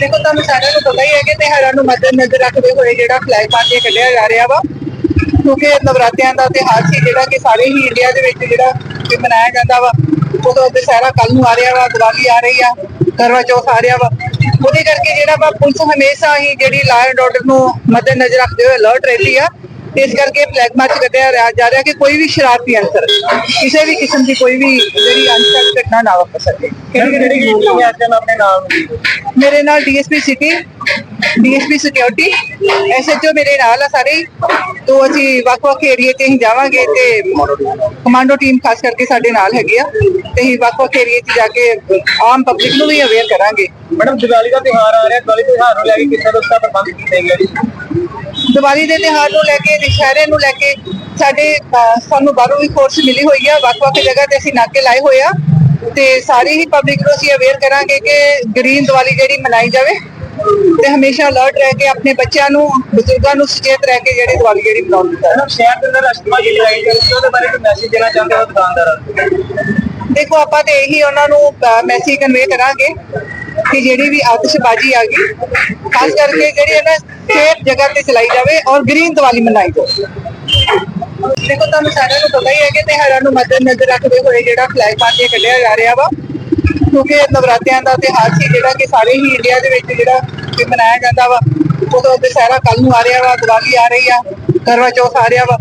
ਦੇਖੋ, ਤੁਹਾਨੂੰ ਸਾਰਿਆਂ ਨੂੰ ਪਤਾ ਹੀ ਹੈ ਕਿ ਤਿਉਹਾਰਾਂ ਨੂੰ ਮੱਦੇਨਜ਼ਰ ਰੱਖਦੇ ਹੋਏ ਜਿਹੜਾ ਫਲੈਗ ਮਾਰਚ ਕੱਢਿਆ ਜਾ ਰਿਹਾ ਵਾ, ਕਿਉਂਕਿ ਨਵਰਾਤਰਿਆਂ ਦਾ ਤਿਉਹਾਰ ਸੀ, ਜਿਹੜਾ ਕਿ ਸਾਰੇ ਹੀ ਇੰਡੀਆ ਦੇ ਵਿੱਚ ਜਿਹੜਾ ਮਨਾਇਆ ਜਾਂਦਾ ਵਾ, ਉਦੋਂ ਦੁਸਹਿਰਾ ਕੱਲ ਨੂੰ ਆ ਰਿਹਾ ਵਾ, ਦੀਵਾਲੀ ਆ ਰਹੀ ਆ, ਕਰਵਾ ਚੌਥ ਆ ਰਿਹਾ ਵਾ। ਉਹਦੇ ਕਰਕੇ ਜਿਹੜਾ ਵਾ, ਪੁਲਿਸ ਹਮੇਸ਼ਾ ਹੀ ਜਿਹੜੀ ਲਾਅ ਐਂਡ ਆਰਡਰ ਨੂੰ ਮੱਦੇਨਜ਼ਰ ਰੱਖਦੇ ਹੋਏ ਅਲਰਟ ਰਹਿੰਦੀ ਆ। ਇਸ ਕਰਕੇ ਫਲੈਗ ਮਾਰਚ ਕੱਢਿਆ ਰਿਹਾ- ਜਾ ਰਿਹਾ ਕਿ ਕੋਈ ਵੀ ਸ਼ਰਾਰਤੀ ਅੰਸਰ ਕਿਸੇ ਵੀ ਕਿਸਮ ਦੀ ਕੋਈ ਵੀ ਜਿਹੜੀ ਅਨਸਰ ਘਟਨਾ ਨਾ ਵਾਪਰ ਸਕੇ। ਕਿਹੜੀ ਕਿਹੜੀ ਯੂਨੀਵਰਸਿਟੀ ਹੈ? ਅੱਜ ਆਪਣੇ ਨਾਲ ਮੇਰੇ ਨਾਲ DSP city DSP security SHO ਮੇਰੇ ਨਾਲ ਆ ਸਾਰੇ। ਹੀ। ਤੋਂ ਅਸੀਂ ਵੱਖ-ਵੱਖ ਏਰੀਏ ਤੇ ਅਸੀਂ ਜਾਵਾਂਗੇ ਤੇ ਕਮਾਂਡੋ ਟੀਮ ਖਾਸ ਕਰਕੇ ਸਾਡੇ ਨਾਲ ਹੈਗੇ ਆ। ਤੇ ਅਸੀਂ ਵੱਖ-ਵੱਖ ਏਰੀਏ 'ਚ ਜਾ ਕੇ ਆਮ ਪਬਲਿਕ ਨੂੰ ਵੀ ਅਵੇਅਰ ਕਰਾਂਗੇ। ਮੈਡਮ ਦੀਵਾਲੀ ਦਾ ਤਿਉਹਾਰ ਆ ਰਿਹਾ। ਦੀਵਾਲੀ ਤਿਉਹਾਰ ਨੂੰ ਲੈ ਕੇ ਕਿਸ ਤਰ੍ਹਾਂ ਦਾ ਪ੍ਰਬੰਧ ਕੀਤੇ ਗਏ ਜੀ ਦੀਵਾਲੀ ਦੇ ਤਿਉਹਾਰ ਨੂੰ ਲੈ ਕੇ ਦੁਸ਼ਹਿਰੇ ਨੂੰ ਲੈ ਕੇ ਸਾਡੇ ਸਾਨੂੰ ਬਾਹਰੋਂ ਵੀ ਫੋਰਸ ਮਿਲੀ ਹੋਈ ਆ ਵੱਖ-ਵੱਖ ਜਗ੍ਹਾ ਤੇ ਅਸੀਂ ਨਾਕੇ ਲਾਏ ਹੋਏ ਆ। ਤੇ ਸਾਰੀ ਹੀ ਪਬਲਿਕ ਨੂੰ ਅਸੀਂ ਅਵੇਅਰ ਕਰਾਂਗੇ ਕਿ ਗ੍ਰੀਨ ਦੀਵਾਲੀ ਜਿਹੜੀ ਮਨਾਈ ਜਾਵੇ ਤੇ ਹਮੇਸ਼ਾ ਅਲਰਟ ਰਹਿ ਕੇ ਆਪਣੇ ਬੱਚਿਆਂ ਨੂੰ ਬਜ਼ੁਰਗਾਂ ਨੂੰ ਸੁਚੇਤ ਰਹਿ ਕੇ ਜਿਹੜੀ ਦੀਵਾਲੀ ਜਿਹੜੀ ਮਨਾਉਣੀ ਹੈ ਸ਼ਹਿਰ ਦੇ ਅੰਦਰ ਅਸ਼ਤਮਾ ਜੀ ਲਗਾਈ ਜਾਂਦੀ ਹੈ ਉਹਦੇ ਬਾਰੇ ਕੋਈ ਮੈਸੇਜ ਦੇਣਾ ਚਾਹੁੰਦੇ ਹੋ ਦੁਕਾਨਦਾਰਾਂ ਦੇਖੋ ਆਪਾਂ ਤੇ ਇਹੀ ਉਹਨਾਂ ਨੂੰ ਮੈਸੇਜ ਕਨਵੇ ਕਰਾਂਗੇ ਕਿ ਜਿਹੜੀ ਵੀ ਆਤਿਸ਼ਬਾਜ਼ੀ ਆ ਗਈ ਖਾਸ ਕਰਕੇ ਜਿਹੜੀ ਹੈ ਨਾ ਸੇਫ ਜਗ੍ਹਾ ਤੇ ਚਲਾਈ ਜਾਵੇ ਔਰ ਗ੍ਰੀਨ ਦੀਵਾਲੀ ਮਨਾਈ ਜਾਵੇ। ਦੇਖੋ, ਤੁਹਾਨੂੰ ਸਾਰਿਆਂ ਨੂੰ ਪਤਾ ਹੀ ਹੈ ਕਿ ਤਿਉਹਾਰਾਂ ਨੂੰ ਮੱਦੇਨਜ਼ਰ ਰੱਖਦੇ ਹੋਏ ਜਿਹੜਾ ਫਲੈਗ ਮਾਰਚ ਕੱਢਿਆ ਜਾ ਰਿਹਾ ਵਾ, ਕਿਉਂਕਿ ਨਵਰਾਤਰਿਆਂ ਦਾ ਤਿਉਹਾਰ ਸੀ, ਜਿਹੜਾ ਕਿ ਸਾਰੇ ਹੀ ਇੰਡੀਆ ਦੇ ਵਿੱਚ ਜਿਹੜਾ ਕਿ ਮਨਾਇਆ ਜਾਂਦਾ ਵਾ, ਉਦੋਂ ਦੁਸਹਿਰਾ ਕੱਲ ਨੂੰ ਆ ਰਿਹਾ ਵਾ, ਦੀਵਾਲੀ ਆ ਰਹੀ ਆ ਕਰਵਾ ਚੌਥ ਆ ਰਿਹਾ ਵਾ।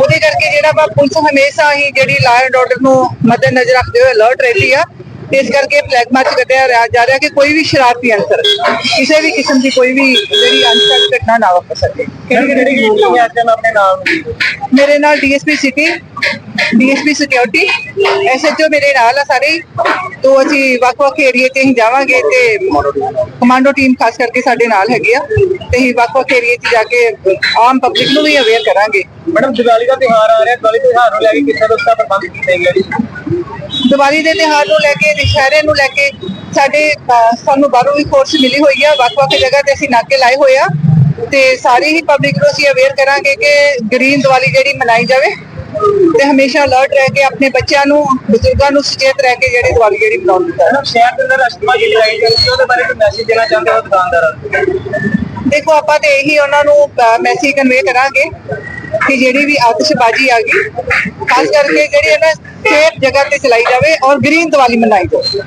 ਉਹਦੇ ਕਰਕੇ ਜਿਹੜਾ ਵਾ ਪੁਲਿਸ ਹਮੇਸ਼ਾ ਹੀ ਜਿਹੜੀ ਲਾਅ ਐਂਡ ਆਰਡਰ ਨੂੰ ਮੱਦੇ ਨਜ਼ਰ ਰੱਖਦੇ ਹੋਏ ਅਲਰਟ ਰਹਿੰਦੀ ਆ ਇਸ ਕਰਕੇ ਫਲੈਗ ਮਾਰਚ ਕੱਢਿਆ ਰਿਹਾ- ਜਾ ਰਿਹਾ ਕਿ ਕੋਈ ਵੀ ਸ਼ਰਾਰਤੀ ਅੰਸਰ ਕਿਸੇ ਵੀ ਕਿਸਮ ਦੀ ਕੋਈ ਵੀ ਜਿਹੜੀ ਅਨਸਰ ਘਟਨਾ ਨਾ ਵਾਪਰ ਸਕੇ। ਕਿਹੜੀ ਕਿਹੜੀ ਯੂਨੀਵਰਸਿਟੀ ਹੈ ਅੱਜ ਆਪਣੇ ਨਾਲ? ਮੇਰੇ ਨਾਲ DSP city DSP security SHO ਮੇਰੇ ਨਾਲ ਆ ਸਾਰੇ। ਹੀ। ਤੋਂ ਅਸੀਂ ਵੱਖ-ਵੱਖ ਏਰੀਏ ਤੇ ਜਾਵਾਂਗੇ ਤੇ ਕਮਾਂਡੋ ਟੀਮ ਖਾਸ ਕਰਕੇ ਸਾਡੇ ਨਾਲ ਹੈਗੇ ਆ। ਤੇ ਅਸੀਂ ਵੱਖ-ਵੱਖ ਏਰੀਏ 'ਚ ਜਾ ਕੇ ਆਮ ਪਬਲਿਕ ਨੂੰ ਵੀ ਅਵੇਅਰ ਕਰਾਂਗੇ। ਮੈਡਮ ਦੀਵਾਲੀ ਦਾ ਤਿਉਹਾਰ ਆ ਰਿਹਾ ਦੀਵਾਲੀ ਤਿਉਹਾਰ ਨੂੰ ਲੈ ਕੇ ਤਰ੍ਹਾਂ ਦਾ ਪ੍ਰਬੰਧ ਕੀਤੇ ਗਏ ਜੀ? ਦੀਵਾਲੀ ਦੇ ਤਿਉਹਾਰ ਨੂੰ ਲੈ ਕੇ ਦੁਸ਼ਹਿਰੇ ਨੂੰ ਲੈ ਕੇ ਸਾਡੇ ਸਾਨੂੰ ਬਾਹਰੋਂ ਵੀ ਫੋਰਸ ਮਿਲੀ ਹੋਈ ਆ। ਵੱਖ-ਵੱਖ ਜਗ੍ਹਾ ਤੇ ਅਸੀਂ ਨਾਕੇ ਲਾਏ ਹੋਏ ਆ। ਤੇ ਸਾਰੀ ਹੀ ਪਬਲਿਕ ਨੂੰ ਅਸੀਂ ਅਵੇਅਰ ਕਰਾਂਗੇ ਕਿ ਗ੍ਰੀਨ ਦੀਵਾਲੀ ਜਿਹੜੀ ਮਨਾਈ ਜਾਵੇ। ਤੇ ਹਮੇਸ਼ਾ ਅਲਰਟ ਰਹਿ ਕੇ ਆਪਣੇ ਬੱਚਿਆਂ ਨੂੰ ਬਜ਼ੁਰਗਾਂ ਨੂੰ ਸੁਚੇਤ ਰਹਿ ਕੇ ਜਿਹੜੀ ਦੀਵਾਲੀ ਜਿਹੜੀ ਮਨਾਉਣੀ ਹੈ ਸ਼ਹਿਰ ਦੇ ਅੰਦਰ ਅਸ਼ਤਮਾ ਜੀ ਲਗਾਈ ਜਾਂਦੀ ਉਹਦੇ ਬਾਰੇ ਕੋਈ ਮੈਸੇਜ ਦੇਣਾ ਚਾਹੁੰਦੇ ਹੋ ਦੁਕਾਨਦਾਰਾਂ ਦੇਖੋ ਆਪਾਂ ਤੇ ਇਹੀ ਉਹਨਾਂ ਨੂੰ ਮੈਸੇਜ ਕਨਵੇ ਕਰਾਂਗੇ ਕਿ ਜਿਹੜੀ ਵੀ ਆਤਿਸ਼ਬਾਜ਼ੀ ਆ ਗਈ ਖਾਸ ਕਰਕੇ ਜਿਹੜੀ ਹੈ ਨਾ ਸੇਫ ਜਗ੍ਹਾ ਤੇ ਚਲਾਈ ਜਾਵੇ ਔਰ ਗ੍ਰੀਨ ਦੀਵਾਲੀ ਮਨਾਈ ਜਾਵੇ।